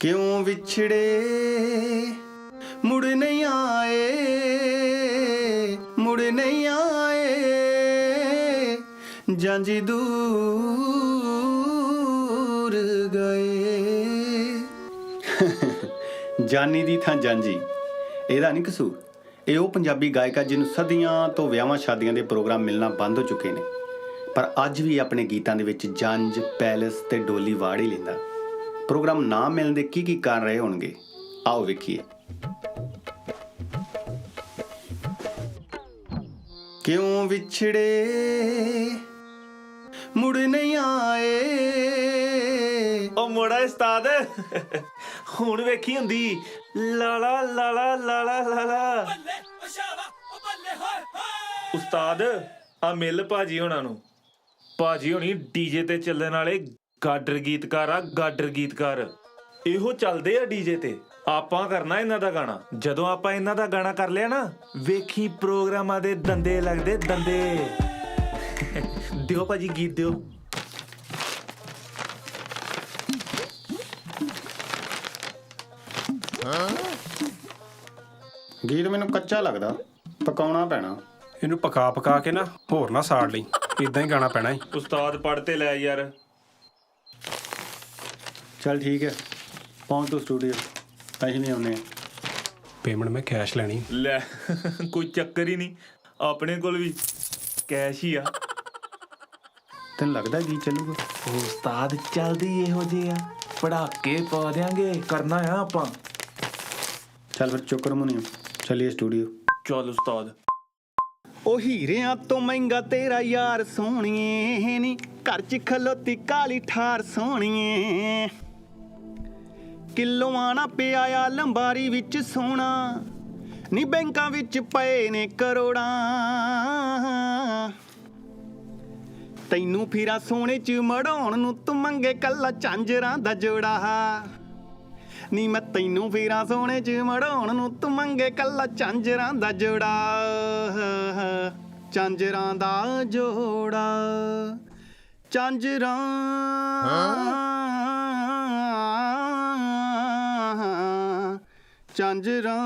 ਕਿਉਂ ਵਿਛੜੇ? ਮੁੜ ਨਹੀਂ ਆਏ, ਮੁੜ ਨਹੀਂ ਆਏ। ਜਾਂਜੀ ਦੂਰ ਗਏ। ਜਾਨੀ ਦੀ ਥਾਂ ਜਾਂਜੀ ਇਹਦਾ ਨਹੀਂ ਕਸੂਰ। ਇਹ ਉਹ ਪੰਜਾਬੀ ਗਾਇਕਾ ਜਿਹਨੂੰ ਸਦੀਆਂ ਤੋਂ ਵਿਆਹਾਂ ਸ਼ਾਦੀਆਂ ਦੇ ਪ੍ਰੋਗਰਾਮ ਮਿਲਣਾ ਬੰਦ ਹੋ ਚੁੱਕੇ ਨੇ। ਪਰ ਅੱਜ ਵੀ ਆਪਣੇ ਗੀਤਾਂ ਦੇ ਵਿੱਚ ਜੰਜ ਪੈਲਸ ਤੇ ਡੋਲੀ ਵਾੜ ਹੀ ਲੈਂਦਾ। ਪ੍ਰੋਗਰਾਮ ਨਾ ਮਿਲਣ ਦੇ ਕੀ ਕੀ ਕਾਰਨ ਰਹੇ ਹੋਣਗੇ? ਆਓ ਵੇਖੀਏ। ਕਿਉਂ ਵਿਛੜੇ? ਮੁੜ ਨਹੀਂ ਆਏ। ਉਹ ਮੁੜਾ ਉਸਤਾਦ। ਹੁਣ ਵੇਖੀ ਹੁੰਦੀ। ਲਾਲਾ ਲਾਲਾ ਲਾਲਾ ਲਾਲਾ ਉਸਤਾਦ, ਆ ਮਿਲ ਭਾਜੀ ਹੋਣਾ ਨੂੰ। ਭਾਜੀ ਹੋਣੀ ਡੀਜੇ ਤੇ ਚੱਲਣ ਵਾਲੇ ਗਾਡਰ ਗੀਤਕਾਰ ਆ ਗਾਡਰ ਗੀਤਕਾਰ। ਇਹੋ ਚੱਲਦੇ ਆ ਡੀਜੇ ਤੇ। ਆਪਾਂ ਕਰਨਾ ਇਹਨਾਂ ਦਾ ਗਾਣਾ। ਜਦੋਂ ਆਪਾਂ ਇਹਨਾਂ ਦਾ ਗਾਣਾ ਕਰ ਲਿਆ ਨਾ ਵੇਖੀ ਪ੍ਰੋਗਰਾਮਾਂ ਦੇ ਦੰਦੇ ਲੱਗਦੇ ਦੰਦੇ। ਦਿਓ ਭਾਜੀ ਗੀਤ ਦਿਓ। ਗੀਤ ਮੈਨੂੰ ਕੱਚਾ ਲੱਗਦਾ। ਪਕਾਉਣਾ ਪੈਣਾ। ਇਹਨੂੰ ਪਕਾ ਪਕਾ ਕੇ ਨਾ ਹੋਰ ਨਾ ਸਾੜ ਲਈ। ਇਦਾਂ ਹੀ ਗਾਣਾ ਪੈਣਾ ਈ। ਉਸਤਾਦ ਪੜ੍ਹ ਤੇ ਲੈ ਯਾਰ। ਚਲ ਠੀਕ ਹੈ। ਪਹੁੰਚ ਤੂੰ ਸਟੂਡੀਓ ਅਸੀਂ ਨਹੀਂ ਆਉਨੇ ਪੇਮੈਂਟ ਮੈਂ ਕੈਸ਼ ਲੈਣੀ। ਲੈ ਕੋਈ ਚੱਕਰ ਹੀ ਨਹੀਂ। ਆਪਣੇ ਕੋਲ ਵੀ ਕੈਸ਼ ਹੀ ਆ। ਤੈਨੂੰ ਲੱਗਦਾ ਗੀਤ ਚੱਲੂਗਾ? ਉਸਤਾਦ ਚੱਲਦੀ ਇਹੋ ਜਿਹੇ ਆ। ਪੜਾਕੇ ਪਾ ਦਿਆਂਗੇ। ਕਰਨਾ ਆ ਆਪਾਂ। ਚੱਲ ਫਿਰ ਚੁੱਕ ਰਮੋਨੀਅਮ ਚੱਲੀਏ ਸਟੂਡੀਓ ਚੱਲ ਉਸਤਾਦ। ਉਹ ਹੀਰਿਆਂ ਤੋਂ ਮਹਿੰਗਾ ਤੇਰਾ ਯਾਰ ਸੋਹਣੀਏ ਨੀ। ਘਰ 'ਚ ਖਲੋਤੀ ਕਾਲੀ ਠਾਰ ਸੋਹਣੀਏ। ਕਿਲੋਆਂ ਨਾ ਪਿਆ ਆ ਲੰਬਾਰੀ ਵਿੱਚ ਸੋਨਾ। ਨੀ ਬੈਂਕਾਂ ਵਿੱਚ ਪਏ ਨੇ ਕਰੋੜਾਂ। ਤੈਨੂੰ ਫਿਰਾ ਸੋਨੇ 'ਚ ਮੜਾਉਣ ਨੂੰ ਤੂੰ ਮੰਗੇ ਕੱਲਾ ਝਾਂਜਰਾਂ ਦਾ ਜੋੜਾ। ਨੀ ਮੈਂ ਤੈਨੂੰ ਫੇਰਾ ਸੋਨੇ ਚ ਮੜਾਉਣ ਨੂੰ ਤੂੰ ਮੰਗੇ ਕੱਲਾ ਚਾਂਜਰਾਂ ਦਾ ਜੋੜਾ। ਝਾਂਜਰਾਂ ਦਾ ਜੋੜਾ। ਚਾਂਜਰਾਂ ਝਾਂਜਰਾਂ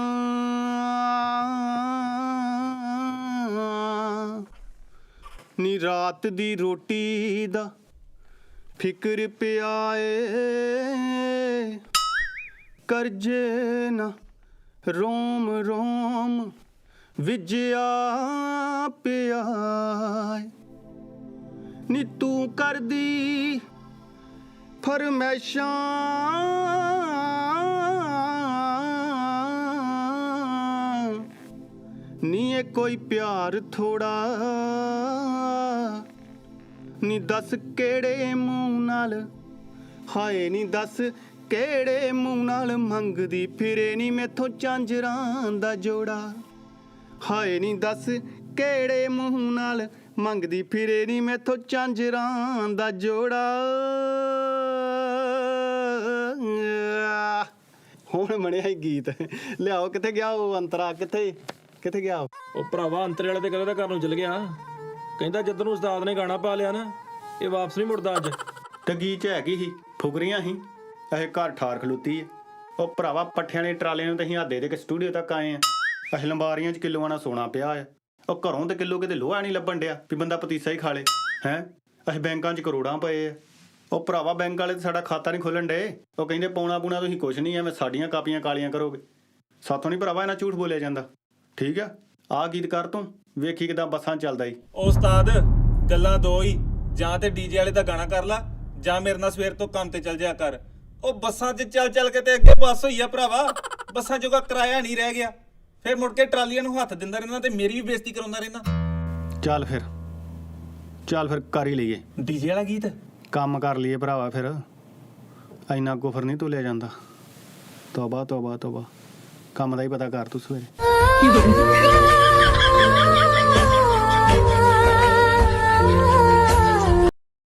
ਨੀ ਰਾਤ ਦੀ ਰੋਟੀ ਦਾ ਫਿਕਰ ਪਿਆ ਏ ਕਰਜੇ ਨਾ ਰੋਮ ਰੋਮ ਵਿਜਿਆ ਪਿਆ ਨੀ ਤੂੰ ਕਰਦੀ ਫਰਮੈਸ਼ਾਂ ਨੀ ਇਹ ਕੋਈ ਪਿਆਰ ਥੋੜਾ। ਨੀ ਦੱਸ ਕਿਹੜੇ ਮੂੰਹ ਨਾਲ, ਹਾਏ ਨੀ ਦੱਸ ਕਿਹੜੇ ਮੂੰਹ ਨਾਲ ਮੰਗਦੀ, ਫਿਰੇ ਨੀ ਮੈਥੋਂ ਚਾਂਜਰਾਂ ਦਾ ਜੋੜਾ। ਹਾਏ ਨੀ ਦੱਸ ਕਿਹੜੇ ਮੂੰਹ ਨਾਲ ਮੰਗਦੀ, ਫਿਰੇ ਨੀ ਮੈਥੋਂ ਚਾਂਜਰਾਂ ਦਾ ਜੋੜਾ। ਹੁਣ ਬਣਿਆ ਹੀ ਗੀਤ। ਲਿਆਓ, ਕਿੱਥੇ ਗਿਆ ਉਹ ਅੰਤਰਾ? ਕਿੱਥੇ? ਕਿੱਥੇ ਗਿਆ ਉਹ? ਭਰਾਵਾ ਅੰਤਰੇ ਵਾਲੇ ਤੇ ਕਦੇ ਦਾ ਘਰ ਨੂੰ ਚਲ ਗਿਆ। ਕਹਿੰਦਾ ਜਦੋਂ ਨੂੰ ਉਸਤਾਦ ਨੇ ਗਾਣਾ ਪਾ ਲਿਆ ਨਾ ਇਹ ਵਾਪਸ ਨਹੀਂ ਮੁੜਦਾ ਅੱਜ। ਟੱਗੀ ਚ ਹੈਗੀ ਸੀ? ਫੁਕਰੀਆਂ ਸੀ? ਇਹ ਘਰ ਠਾਰ ਖਲੂਤੀ ਹੈ ਉਹ ਭਰਾਵਾ ਪੱਠਿਆਂ ਦੇ ਟਰਾਲੇ ਨੂੰ ਤਾਂ ਅਸੀਂ ਹੱਦੇ ਦੇ ਕੇ ਸਟੂਡੀਓ ਤੱਕ ਆਏ ਆ। ਅਸੀਂ ਲੰਬਾਰੀਆਂ 'ਚ ਕਿਲੋਆਂ ਨਾਲ ਸੋਨਾ ਪਿਆ ਆ। ਉਹ ਘਰੋਂ ਤੇ ਕਿਲੋ ਕਿਤੇ ਲੋਹਾ ਨਹੀਂ ਲੱਭਣ ਡਿਆ ਵੀ ਬੰਦਾ ਪਤੀਸਾ ਹੀ ਖਾ ਲੇ ਹੈ? ਅਸੀਂ ਬੈਂਕਾਂ 'ਚ ਕਰੋੜਾਂ ਪਏ ਆ। ਉਹ ਭਰਾਵਾ ਬੈਂਕ ਵਾਲੇ ਤੇ ਸਾਡਾ ਖਾਤਾ ਨਹੀਂ ਖੋਲਣ ਡੇ ਉਹ ਕਹਿੰਦੇ ਪੌਣਾ ਪੂਣਾ ਤੁਸੀਂ ਕੁਛ ਨਹੀਂ ਐਵੇਂ ਸਾਡੀਆਂ ਕਾਪੀਆਂ ਕਾਲੀਆਂ ਕਰੋਗੇ। ਸਾਥੋਂ ਨਹੀਂ ਭਰਾਵਾ ਇਹਨਾਂ ਝੂਠ ਬੋਲਿਆ ਜਾਂਦਾ। ਠੀਕ ਆ? ਆ ਗੀਤ ਕਰ ਤੂੰ? ਵੇਖੀ ਕਿਦਾਂ ਬੱਸਾਂ ਚੱਲਦਾ ਈ। ਉਹ ਉਸਤਾਦ ਗੱਲਾਂ ਦੋ ਹੀ ਜਾਂ ਤੇ ਡੀਜੇ ਵਾਲੇ ਦਾ ਗਾਣਾ ਕਰ ਲਾ ਜਾਂ ਮੇਰੇ ਨਾਲ ਸਵੇਰ ਤੋਂ ਕੰਮ ਤੇ ਚੱਲ ਜਾ ਕਰ। ਉਹ ਬੱਸਾਂ 'ਚ ਚੱਲ ਚੱਲ ਕੇ ਤੇ ਅੱਗੇ ਬੱਸ ਹੋਈ ਆ ਭਰਾਵਾ। ਬੱਸਾਂ ਜੋਗਾ ਕਿਰਾਇਆ ਨਹੀਂ ਰਹਿ ਗਿਆ। ਫਿਰ ਮੁੜ ਕੇ ਟਰਾਲੀਆਂ ਨੂੰ ਹੱਥ ਦਿੰਦਾ ਰਹਿੰਦਾ ਤੇ ਮੇਰੀ ਵੀ ਬੇਇੱਜ਼ਤੀ ਕਰਾਉਂਦਾ ਰਹਿੰਦਾ। ਚੱਲ ਫਿਰ। ਚੱਲ ਫਿਰ ਕਰ ਹੀ ਲਈਏ। ਡੀਜੇ ਵਾਲਾ ਗੀਤ? ਕੰਮ ਕਰ ਲਈਏ ਭਰਾਵਾ ਫਿਰ। ਇੰਨਾ ਕੁਫਰ ਨਹੀਂ ਤੁਲਿਆ ਜਾਂਦਾ। ਤੋਬਾ ਤੋਬਾ ਤੋਬਾ। ਕੰਮ ਦਾ ਹੀ ਪਤਾ ਕਰ ਤੂੰ ਸਵੇਰੇ। 你闻。